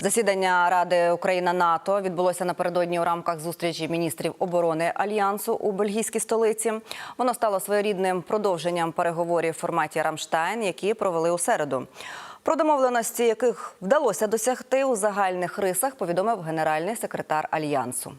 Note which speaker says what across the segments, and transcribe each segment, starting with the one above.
Speaker 1: Засідання Ради Україна НАТО відбулося напередодні у рамках зустрічі міністрів оборони альянсу у бельгійській столиці. Воно стало своєрідним продовженням переговорів в форматі Рамштайн, які провели у середу. Про домовленості, яких вдалося досягти у загальних рисах, повідомив генеральний секретар альянсу.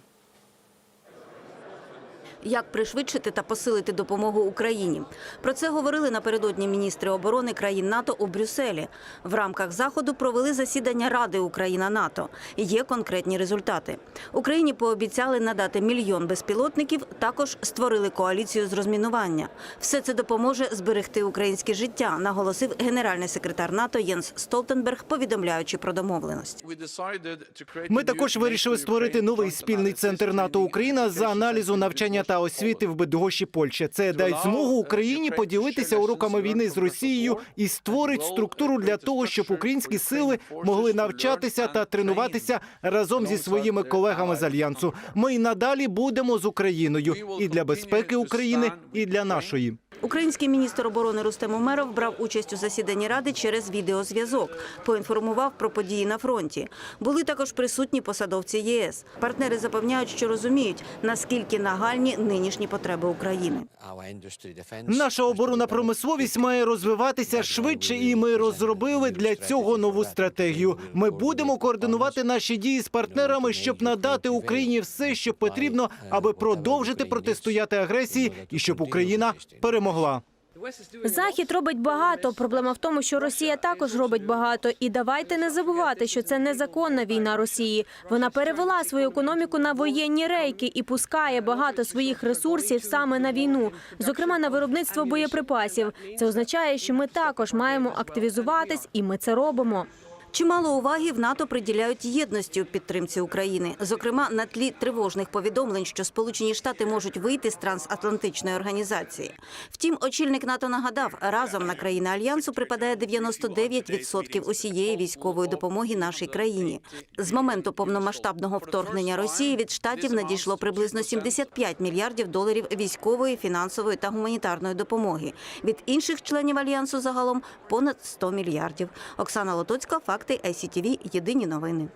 Speaker 2: Як пришвидшити та посилити допомогу Україні? Про це говорили напередодні міністри оборони країн НАТО у Брюсселі. В рамках заходу провели засідання Ради Україна НАТО. Є конкретні результати. Україні пообіцяли надати мільйон безпілотників. Також створили коаліцію з розмінування. Все це допоможе зберегти українське життя, наголосив генеральний секретар НАТО Єнс Столтенберг, повідомляючи про домовленості.
Speaker 3: Ми також вирішили створити новий спільний центр НАТО Україна за аналізу навчання та освіти в Бедгоші Польща. Це дасть змогу Україні поділитися уроками війни з Росією і створить структуру для того, щоб українські сили могли навчатися та тренуватися разом зі своїми колегами з альянсу. Ми й надалі будемо з Україною і для безпеки України, і для нашої.
Speaker 2: Український міністр оборони Рустем Умеров брав участь у засіданні ради через відеозв'язок. Поінформував про події на фронті. Були також присутні посадовці ЄС. Партнери запевняють, що розуміють, наскільки нагальні нинішні потреби України.
Speaker 3: Наша оборонна промисловість має розвиватися швидше, і ми розробили для цього нову стратегію. Ми будемо координувати наші дії з партнерами, щоб надати Україні все, що потрібно, аби продовжити протистояти агресії і щоб Україна перемогла.
Speaker 4: Захід робить багато. Проблема в тому, що Росія також робить багато. І давайте не забувати, що це незаконна війна Росії. Вона перевела свою економіку на воєнні рейки і пускає багато своїх ресурсів саме на війну, зокрема на виробництво боєприпасів. Це означає, що ми також маємо активізуватись, і ми це робимо.
Speaker 2: Чимало уваги в НАТО приділяють єдності у підтримці України, зокрема на тлі тривожних повідомлень, що Сполучені Штати можуть вийти з трансатлантичної організації. Втім, очільник НАТО нагадав, разом на країни альянсу припадає 99% усієї військової допомоги нашій країні. З моменту повномасштабного вторгнення Росії від штатів надійшло приблизно 75 мільярдів доларів військової, фінансової та гуманітарної допомоги. Від інших членів альянсу загалом понад 100 мільярдів. Оксана Лотоцька, факти ICTV, Єдині новини.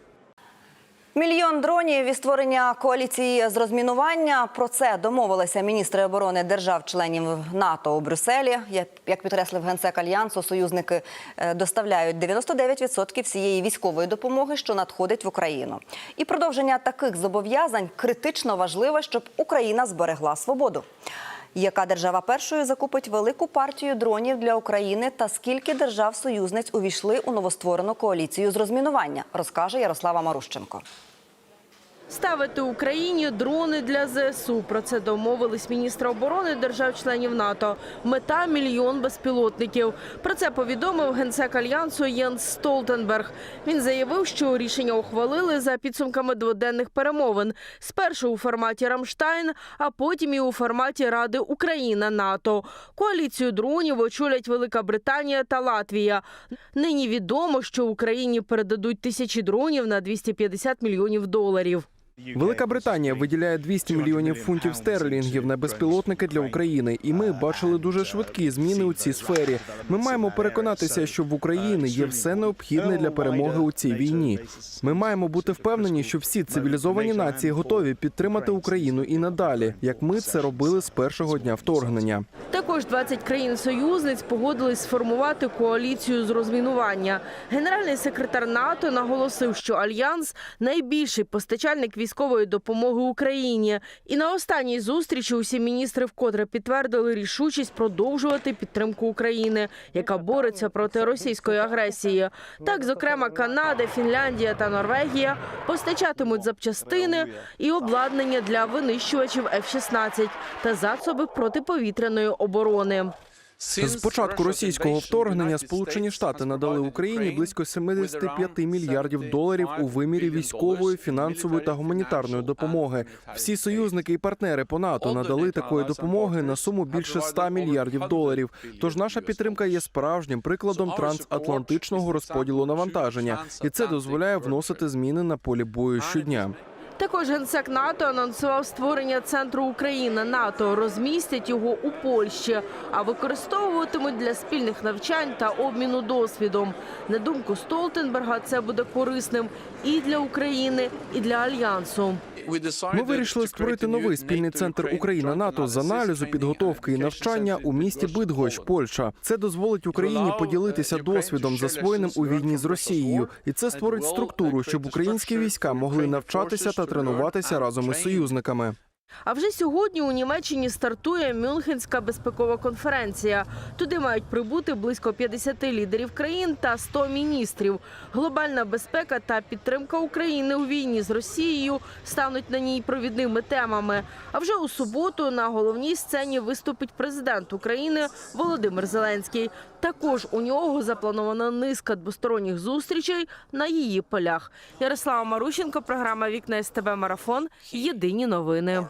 Speaker 1: Мільйон дронів і створення коаліції з розмінування. Про це домовилися міністри оборони держав-членів НАТО у Брюсселі. Як- Як підкреслив генсек альянсу, союзники е, доставляють 99% всієї військової допомоги, що надходить в Україну. І продовження таких зобов'язань критично важливе, щоб Україна зберегла свободу. Яка держава першою закупить велику партію дронів для України та скільки держав-союзниць увійшли у новостворену коаліцію з розмінування, розкаже Ярослава Марущенко.
Speaker 5: Ставити Україні дрони для ЗСУ. Про це домовились міністри оборони держав-членів НАТО. Мета мільйон безпілотників. Про це повідомив генсек альянсу Єнс Столтенберг. Він заявив, що рішення ухвалили за підсумками дводенних перемовин. Спершу у форматі Рамштайн, а потім і у форматі Ради Україна НАТО. Коаліцію дронів очолять Велика Британія та Латвія. Нині відомо, що Україні передадуть тисячі дронів на 250 мільйонів доларів.
Speaker 6: Велика Британія виділяє 200 мільйонів фунтів стерлінгів на безпілотники для України, і ми бачили дуже швидкі зміни у цій сфері. Ми маємо переконатися, що в Україні є все необхідне для перемоги у цій війні. Ми маємо бути впевнені, що всі цивілізовані нації готові підтримати Україну і надалі, як ми це робили з першого дня вторгнення.
Speaker 5: Також 20 країн-союзниць погодились сформувати коаліцію з розмінування. Генеральний секретар НАТО наголосив, що альянс найбільший постачальник військової допомоги Україні. І на останній зустрічі усі міністри вкотре підтвердили рішучість продовжувати підтримку України, яка бореться проти російської агресії. Так, зокрема, Канада, Фінляндія та Норвегія постачатимуть запчастини і обладнання для винищувачів F-16 та засоби протиповітряної оборони.
Speaker 6: З початку російського вторгнення Сполучені Штати надали Україні близько 75 мільярдів доларів у вимірі військової, фінансової та гуманітарної допомоги. Всі союзники і партнери по НАТО надали такої допомоги на суму більше 100 мільярдів доларів. Тож наша підтримка є справжнім прикладом трансатлантичного розподілу навантаження, і це дозволяє вносити зміни на полі бою щодня.
Speaker 5: Також генсек НАТО анонсував створення центру Україна НАТО. Розмістять його у Польщі, а використовуватимуть для спільних навчань та обміну досвідом. На думку Столтенберга, це буде корисним і для України, і для альянсу.
Speaker 6: Ми вирішили створити новий спільний центр Україна НАТО з аналізу, підготовки і навчання у місті Бидгощ, Польща. Це дозволить Україні поділитися досвідом, засвоєним у війні з Росією, і це створить структуру, щоб українські війська могли навчатися та тренуватися разом із союзниками.
Speaker 5: А вже сьогодні у Німеччині стартує Мюнхенська безпекова конференція. Туди мають прибути близько 50 лідерів країн та 100 міністрів. Глобальна безпека та підтримка України у війні з Росією стануть на ній провідними темами. А вже у суботу на головній сцені виступить президент України Володимир Зеленський. Також у нього запланована низка двосторонніх зустрічей на її полях. Ярослава Марущенко, програма Вікна СТБ Марафон. Єдині новини.